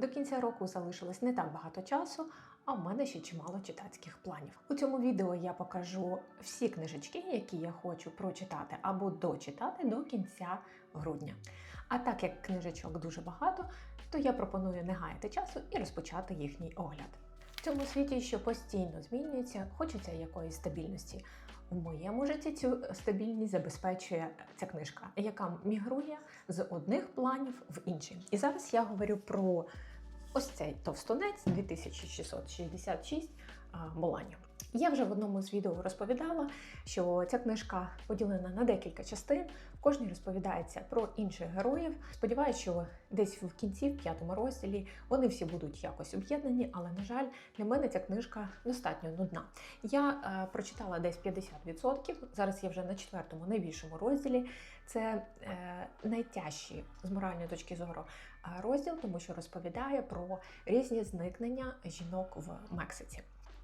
До кінця року залишилось не так багато часу, а в мене ще чимало читацьких планів. У цьому відео я покажу всі книжечки, які я хочу прочитати або дочитати до кінця грудня. А так як книжечок дуже багато, то я пропоную не гаяти часу і розпочати їхній огляд. В цьому світі, що постійно змінюється, хочеться якоїсь стабільності. В моєму житті цю стабільність забезпечує ця книжка, яка мігрує з одних планів в інші. І зараз я говорю про ось цей товстунець 2666 Молані. Я вже в одному з відео розповідала, що ця книжка поділена на декілька частин. В кожній розповідається про інших героїв. Сподіваюся, що десь в кінці, в п'ятому розділі, вони всі будуть якось об'єднані, але на жаль, для мене ця книжка достатньо нудна. Я е, прочитала десь 50%, Зараз я вже на четвертому найбільшому розділі. Це е, найтяжчий з моральної точки зору е, розділ, тому що розповідає про різні зникнення жінок в Мексиці.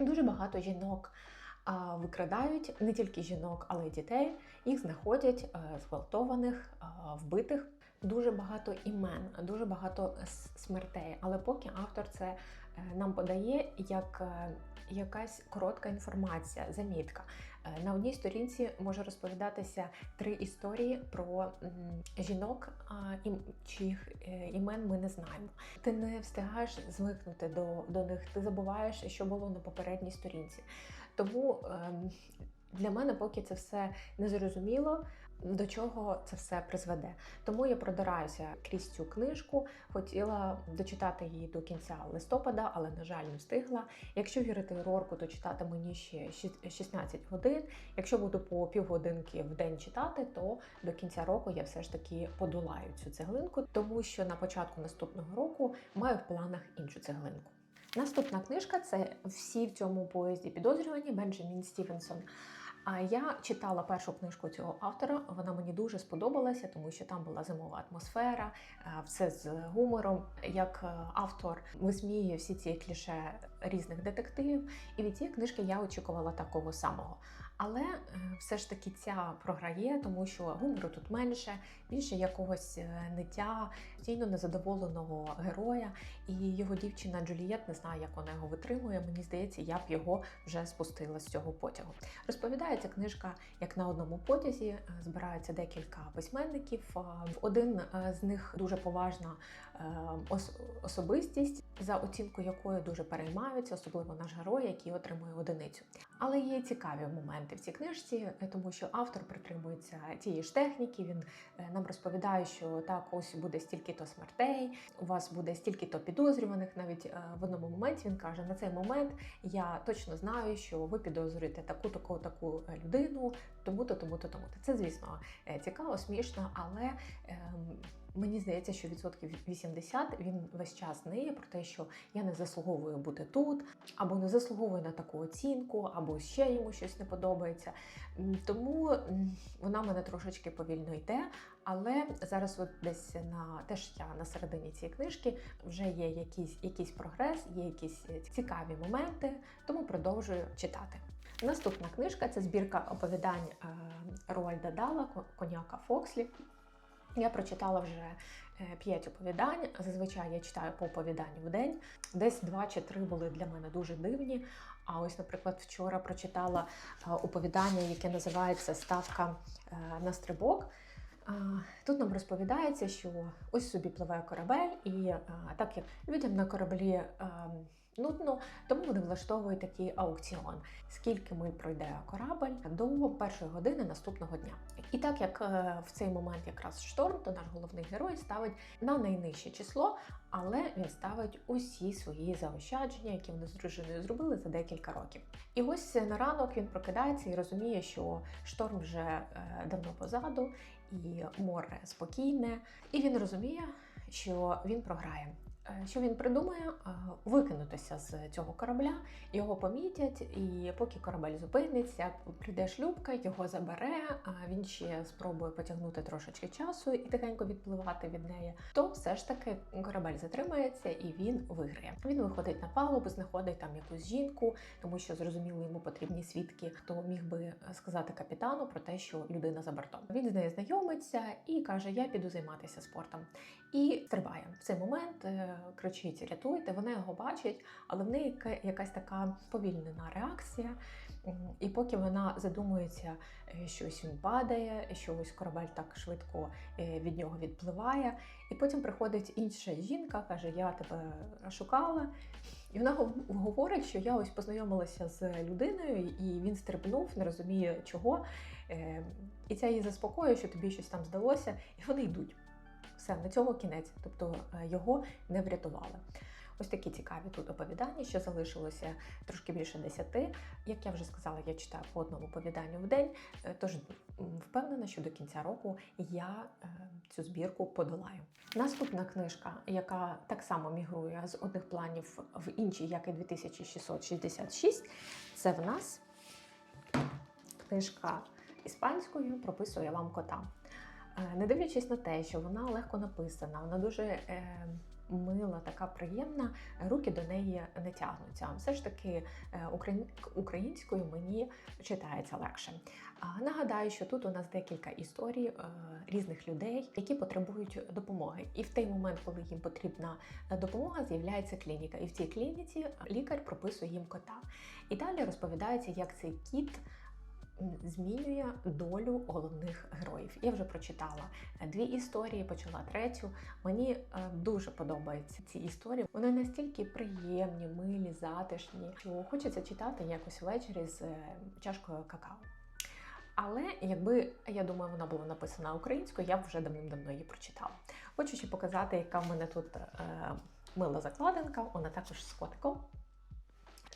Дуже багато жінок викрадають не тільки жінок, але й дітей. Їх знаходять а, зґвалтованих, вбитих. Дуже багато імен, дуже багато смертей. Але поки автор це е, нам подає як е, якась коротка інформація, замітка. Е, На одній сторінці може розповідатися три історії про жінок, чиїх е, імен ми не знаємо. Ти не встигаєш звикнути до, до них, ти забуваєш, що було на попередній сторінці. Тому ем, для мене поки це все не зрозуміло, до чого це все призведе. Тому я продираюся крізь цю книжку. Хотіла дочитати її до кінця листопада, але на жаль, не встигла. Якщо вірити Рорку, то читати мені ще шість- 16 годин. Якщо буду по півгодинки в день читати, то до кінця року я все ж таки подолаю цю цеглинку, тому що на початку наступного року маю в планах іншу цеглинку. Наступна книжка це всі в цьому поїзді підозрювані Бенджамін Стівенсон. А я читала першу книжку цього автора. Вона мені дуже сподобалася, тому що там була зимова атмосфера, е, все з гумором. Як е, автор висміює всі ці кліше різних детективів. І від цієї книжки я очікувала такого самого. Але е, все ж таки ця програє, тому що гумору тут менше, більше якогось ниття, постійно незадоволеного героя. І його дівчина Джулієт не знає, як вона його витримує. Мені здається, я б його вже спустила з цього потягу. Розповідається книжка, як на одному потязі е, збираються декілька письменників. В один е, з них дуже поважна е, особистість, за оцінку якої дуже переймаються, особливо наш герой, який отримує одиницю. Але є цікаві моменти в цій книжці, е, тому що автор притримується тієї ж техніки. Він е, нам розповідає, що так, ось буде стільки-то смертей, у вас буде стільки-то підозрюваних. Навіть е, в одному моменті він каже: на цей момент я точно знаю, що ви підозрюєте таку, таку, таку е, людину, тому-то, тому-то, тому-то. Це, звісно, е, цікаво, смішно, але ем, мені здається, що відсотків 80 він весь час ниє про те, що я не заслуговую бути тут, або не заслуговую на таку оцінку, або ще йому щось не подобається. Тому вона мене трошечки повільно йде. Але зараз, от десь на теж я на середині цієї книжки вже є якийсь, якийсь прогрес, є якісь е, цікаві моменти, тому продовжую читати. Наступна книжка це збірка оповідань е, Роальда Дала, коняка Фокслі. Я прочитала вже е, п'ять оповідань. Зазвичай я читаю по оповіданню в день. Десь два чи три були для мене дуже дивні. А ось, наприклад, вчора прочитала оповідання, яке називається Ставка на стрибок. Тут нам розповідається, що ось собі пливе корабель, і так як людям на кораблі нудно, тому вони влаштовують такий аукціон. Скільки миль пройде корабель до першої години наступного дня. І так як е, в цей момент якраз шторм, то наш головний герой ставить на найнижче число, але він ставить усі свої заощадження, які вони з дружиною зробили за декілька років. І ось на ранок він прокидається і розуміє, що шторм вже е, давно позаду, і море спокійне. І він розуміє, що він програє. Е, Що він придумає? Е, Викинутися з цього корабля, його помітять, і поки корабель зупиниться, прийде шлюбка, його забере. А він ще спробує потягнути трошечки часу і тихенько відпливати від неї. То все ж таки корабель затримається і він виграє. Він виходить на палубу, знаходить там якусь жінку, тому що зрозуміло йому потрібні свідки, хто міг би сказати капітану про те, що людина за бортом. Він з нею знайомиться і каже: Я піду займатися спортом. І стрибає в цей момент. е, кричить Рятуйте, вона його бачить, але в неї якась така повільнена реакція. І поки вона задумується, е, що ось він падає, що ось корабель так швидко е, від нього відпливає. І потім приходить інша жінка, каже: Я тебе шукала. І вона говорить, що я ось познайомилася з людиною, і він стрибнув, не розуміє чого. Е, І це її заспокоює, що тобі щось там здалося, і вони йдуть. Все, на цьому кінець. Тобто е, його не врятували. Ось такі цікаві тут оповідання, що залишилося трошки більше десяти. Як я вже сказала, я читаю по одному оповіданню в день. е, Тож впевнена, що до кінця року я е, цю збірку подолаю. Наступна книжка, яка так само мігрує з одних планів в інші, як і 2666, це в нас книжка іспанською прописує вам кота. Е, Не дивлячись на те, що вона легко написана, вона дуже е, мила, така приємна, руки до неї не тягнуться. Все ж таки е, українською мені читається легше. А, Нагадаю, що тут у нас декілька історій е, різних людей, які потребують допомоги. І в той момент, коли їм потрібна допомога, з'являється клініка. І в цій клініці лікар прописує їм кота. І далі розповідається, як цей кіт змінює долю головних героїв. Я вже прочитала дві історії, почала третю. Мені е, дуже подобаються ці історії. Вони настільки приємні, милі, затишні, що хочеться читати якось ввечері з е, чашкою какао. Але якби я думаю, вона була написана українською, я б вже давним-давно її прочитала. Хочу ще показати, яка в мене тут е, мила закладинка, вона також з котиком.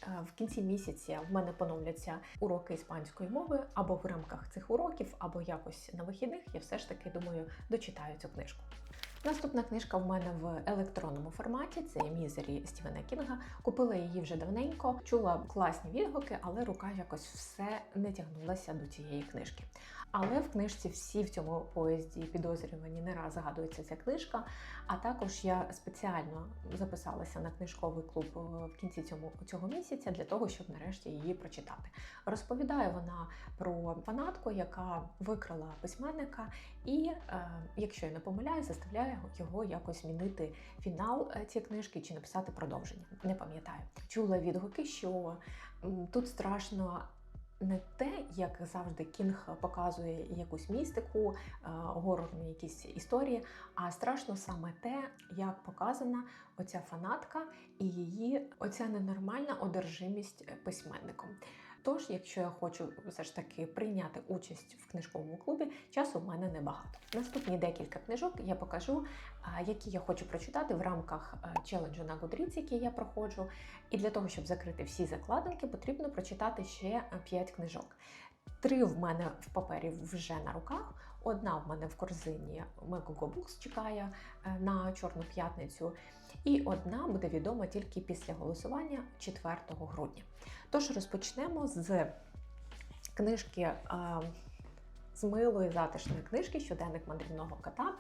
Е, В кінці місяця в мене поновляться уроки іспанської мови, або в рамках цих уроків, або якось на вихідних. Я все ж таки думаю, дочитаю цю книжку. Наступна книжка в мене в електронному форматі. Це Мізері Стівена Кінга. Купила її вже давненько, чула класні відгуки, але рука якось все не тягнулася до цієї книжки. Але в книжці всі в цьому поїзді підозрювані не раз згадується ця книжка. А також я спеціально записалася на книжковий клуб е, в кінці цьому, цього місяця для того, щоб нарешті її прочитати. Розповідає вона про фанатку, яка викрала письменника, і, е, якщо я не помиляю, заставляє його якось змінити фінал е, цієї книжки чи написати продовження. Не пам'ятаю. Чула відгуки, що тут страшно. Не те, як завжди Кінг показує якусь містику, е, горорні якісь історії, а страшно саме те, як показана оця фанатка і її оця ненормальна одержимість письменником. Тож, якщо я хочу все ж таки прийняти участь в книжковому клубі, часу в мене небагато. Наступні декілька книжок я покажу, які я хочу прочитати в рамках е, челенджу на Goodreads, який я проходжу. І для того, щоб закрити всі закладинки, потрібно прочитати ще 5 книжок. Три в мене в папері вже на руках. Одна в мене в корзині Megogo Books чекає е, на Чорну п'ятницю, і одна буде відома тільки після голосування 4 грудня. Тож розпочнемо з книжки. е, З милої затишної книжки Щоденник мандрівного кота.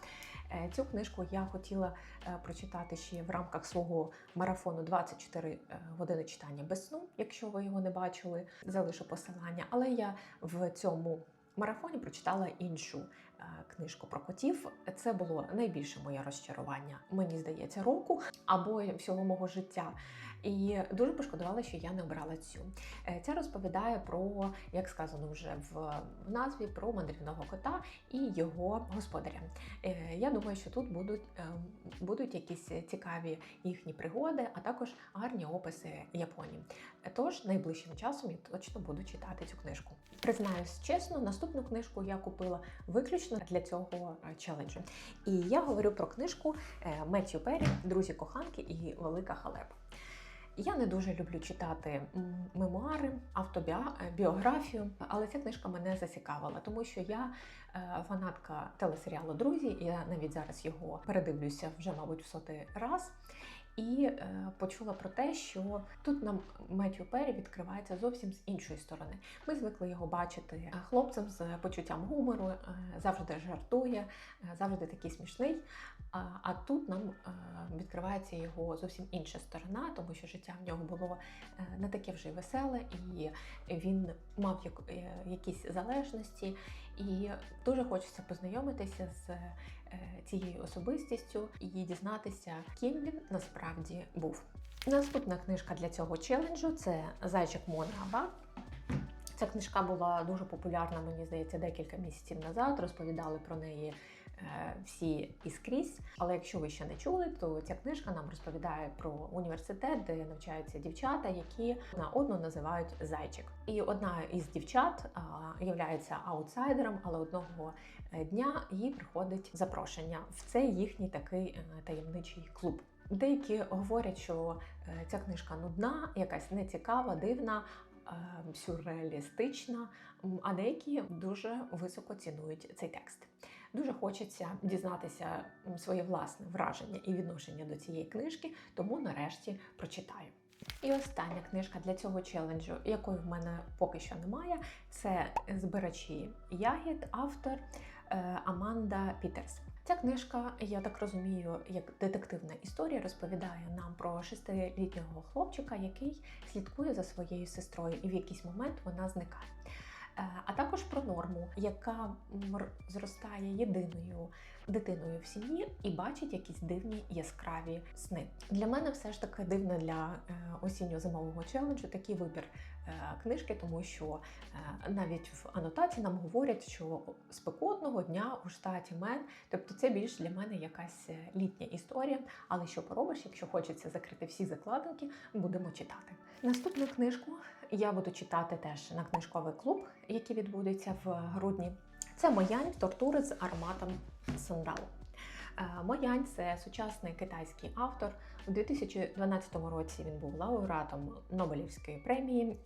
Е, Цю книжку я хотіла е, прочитати ще в рамках свого марафону 24 е, години читання без сну. Якщо ви його не бачили, залишу посилання. Але я в цьому марафоні прочитала іншу книжку про котів. Це було найбільше моє розчарування, мені здається, року або всього мого життя. І дуже пошкодувала, що я не обрала цю. Е, Ця розповідає про, як сказано вже в, назві, про мандрівного кота і його господаря. Е, Я думаю, що тут будуть, е, будуть якісь цікаві їхні пригоди, а також гарні описи Японії. Тож найближчим часом я точно буду читати цю книжку. Признаюсь чесно, наступну книжку я купила виключно для цього челенджу. І я говорю про книжку Меттью Перрі Друзі коханки і Велика халепа. Я не дуже люблю читати мемуари, автобіографію, але ця книжка мене зацікавила, тому що я е, фанатка телесеріалу Друзі, я навіть зараз його передивлюся вже, мабуть, в сотий раз. І е, почула про те, що тут нам Меттью Перрі відкривається зовсім з іншої сторони. Ми звикли його бачити е, хлопцем з почуттям гумору, е, завжди жартує, е, завжди такий смішний. А, а тут нам е, відкривається його зовсім інша сторона, тому що життя в нього було е, не таке вже й веселе, і він мав е, якісь залежності. І дуже хочеться познайомитися з е, цією особистістю і дізнатися, ким він насправді був. Наступна книжка для цього челенджу це Зайчик Монаба. Ця книжка була дуже популярна, мені здається, декілька місяців назад. Розповідали про неї всі і скрізь. Але якщо ви ще не чули, то ця книжка нам розповідає про університет, де навчаються дівчата, які на одну називають зайчик. І одна із дівчат є аутсайдером, але одного е, дня їй приходить запрошення в цей їхній такий е, таємничий клуб. Деякі говорять, що е, ця книжка нудна, якась нецікава, дивна. Сюрреалістична, а деякі дуже високо цінують цей текст. Дуже хочеться дізнатися своє власне враження і відношення до цієї книжки, тому нарешті прочитаю. І остання книжка для цього челенджу, якої в мене поки що немає, це збирачі ягід, автор е, Аманда Пітерс. Ця книжка, я так розумію, як детективна історія розповідає нам про шестилітнього хлопчика, який слідкує за своєю сестрою, і в якийсь момент вона зникає. Е, а також про норму, яка зростає єдиною дитиною в сім'ї і бачить якісь дивні яскраві сни. Для мене все ж таки дивно для е, осінньо-зимового челенджу такий вибір е, книжки, тому що навіть в анотації нам говорять, що спекотного дня у штаті Мен, тобто це більш для мене якась літня історія. Але що поробиш, якщо хочеться закрити всі закладинки, будемо читати. Наступну книжку я буду читати теж на книжковий клуб, який відбудеться в грудні. Це Моянь тортури з ароматом сандалу. Е, Моянь це сучасний китайський автор. У 2012 році він був лауреатом Нобелівської премії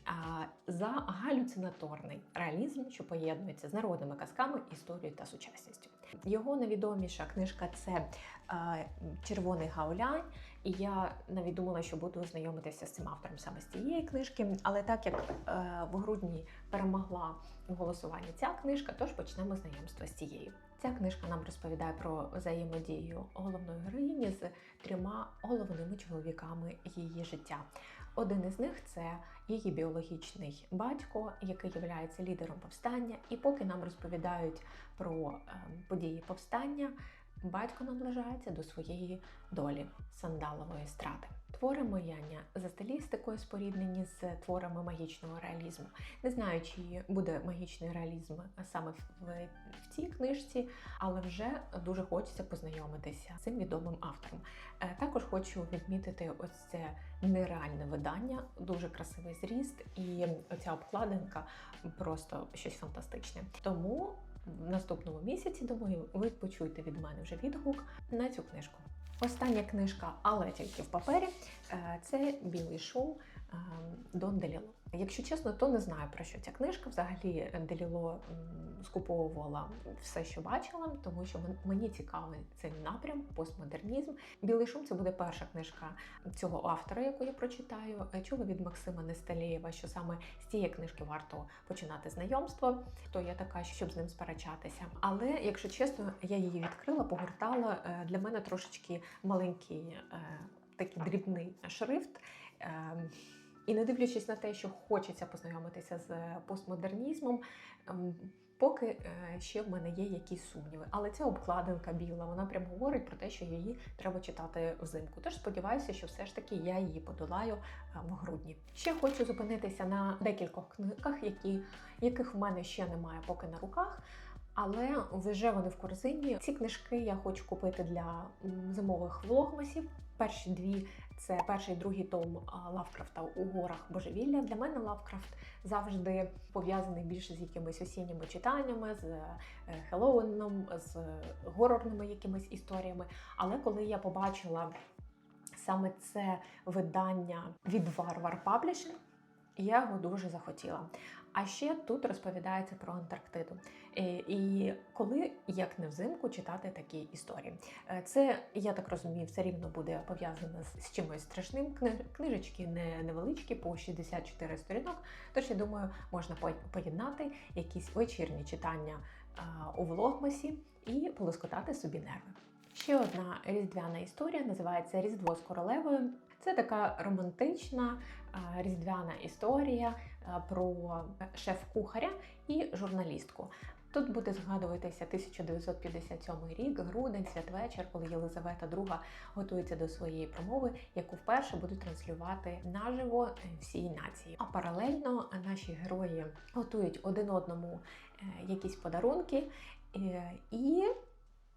за галюцинаторний реалізм, що поєднується з народними казками, історією та сучасністю. Його найвідоміша книжка це е, Червоний Гаулянь. І я навіть думала, що буду знайомитися з цим автором саме з цієї книжки. Але так як е, в грудні перемогла голосування ця книжка, тож почнемо знайомство з цією. Ця книжка нам розповідає про взаємодію головної героїні з трьома головними чоловіками її життя. Один із них це її біологічний батько, який є лідером повстання. І поки нам розповідають про ем, події повстання, батько наближається до своєї долі сандалової страти. Твори Мояння за стилістикою споріднені з творами магічного реалізму. Не знаю, чи буде магічний реалізм саме в, в цій книжці, але вже дуже хочеться познайомитися з цим відомим автором. Е, також хочу відмітити ось це нереальне видання, дуже красивий зріст, і оця обкладинка просто щось фантастичне. Тому наступному місяці, думаю, ви почуєте від мене вже відгук на цю книжку. Остання книжка, але тільки в папері, е, це білий шоу Дон Деліло. Якщо чесно, то не знаю про що ця книжка. Взагалі Деліло скуповувала все, що бачила, тому що мені цікавий цей напрям, постмодернізм. Білий шум це буде перша книжка цього автора, яку я прочитаю. Чула від Максима Несталєєва, що саме з цієї книжки варто починати знайомство. То я така, щоб з ним сперечатися. Але якщо чесно, я її відкрила, погортала. Е, для мене трошечки маленький е, такий дрібний шрифт. Ем, і не дивлячись на те, що хочеться познайомитися з постмодернізмом, ем, поки е, ще в мене є якісь сумніви. Але ця обкладинка біла, вона прям говорить про те, що її треба читати взимку. Тож сподіваюся, що все ж таки я її подолаю е, в грудні. Ще хочу зупинитися на декількох книгах, які, яких в мене ще немає поки на руках. Але вже вони в корзині. Ці книжки я хочу купити для зимових влогмасів. Перші дві це перший і другий том Лавкрафта у горах божевілля. Для мене Лавкрафт завжди пов'язаний більше з якимись осінніми читаннями, з е, Хеллоуіном, з горорними якимись історіями. Але коли я побачила саме це видання від Варвар Publishing, я його дуже захотіла. А ще тут розповідається про Антарктиду. Е, і коли, як не взимку, читати такі історії. Е, це, я так розумію, все рівно буде пов'язано з чимось страшним. Книжечки не невеличкі, по 64 сторінок. Тож, я думаю, можна поєднати якісь вечірні читання у влогмасі і полоскотати собі нерви. Ще одна різдвяна історія називається Різдво з королевою. Це така романтична різдвяна історія про шеф-кухаря і журналістку. Тут буде згадуватися 1957 рік, грудень, святвечір, коли Єлизавета II готується до своєї промови, яку вперше будуть транслювати наживо е, всій нації. А паралельно наші герої готують один одному е, якісь подарунки е, і.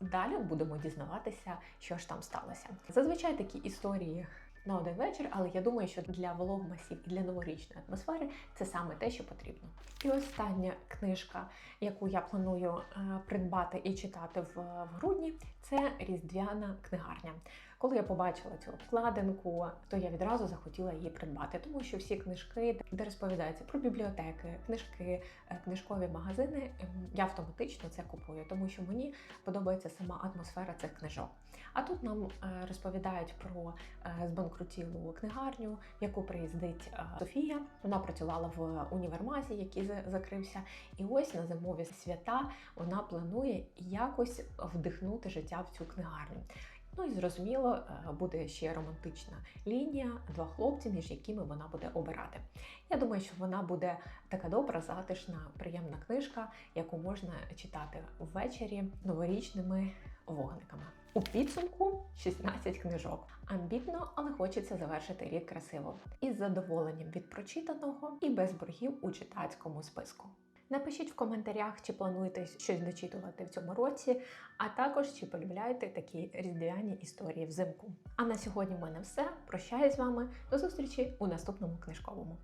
Далі будемо дізнаватися, що ж там сталося. Зазвичай такі історії на один вечір, але я думаю, що для вологмасів і для новорічної атмосфери це саме те, що потрібно. І остання книжка, яку я планую е, придбати і читати в, в грудні, це Різдвяна книгарня. Коли я побачила цю обкладинку, то я відразу захотіла її придбати, тому що всі книжки, де розповідається про бібліотеки, книжки, е, книжкові магазини, ем, я автоматично це купую, тому що мені подобається сама атмосфера цих книжок. А тут нам е, розповідають про е, збанкрутілу книгарню, яку приїздить Софія. Вона працювала в універмазі, який за- закрився. І ось на зимові свята вона планує якось вдихнути життя в цю книгарню. Ну і зрозуміло, е, буде ще романтична лінія, два хлопці, між якими вона буде обирати. Я думаю, що вона буде така добра, затишна, приємна книжка, яку можна читати ввечері новорічними вогниками. У підсумку 16 книжок. Амбітно, але хочеться завершити рік красиво. Із задоволенням від прочитаного і без боргів у читацькому списку. Напишіть в коментарях, чи плануєте щось дочитувати в цьому році, а також чи полюбляєте такі різдвяні історії взимку. А на сьогодні в мене все. Прощаюсь з вами. До зустрічі у наступному книжковому.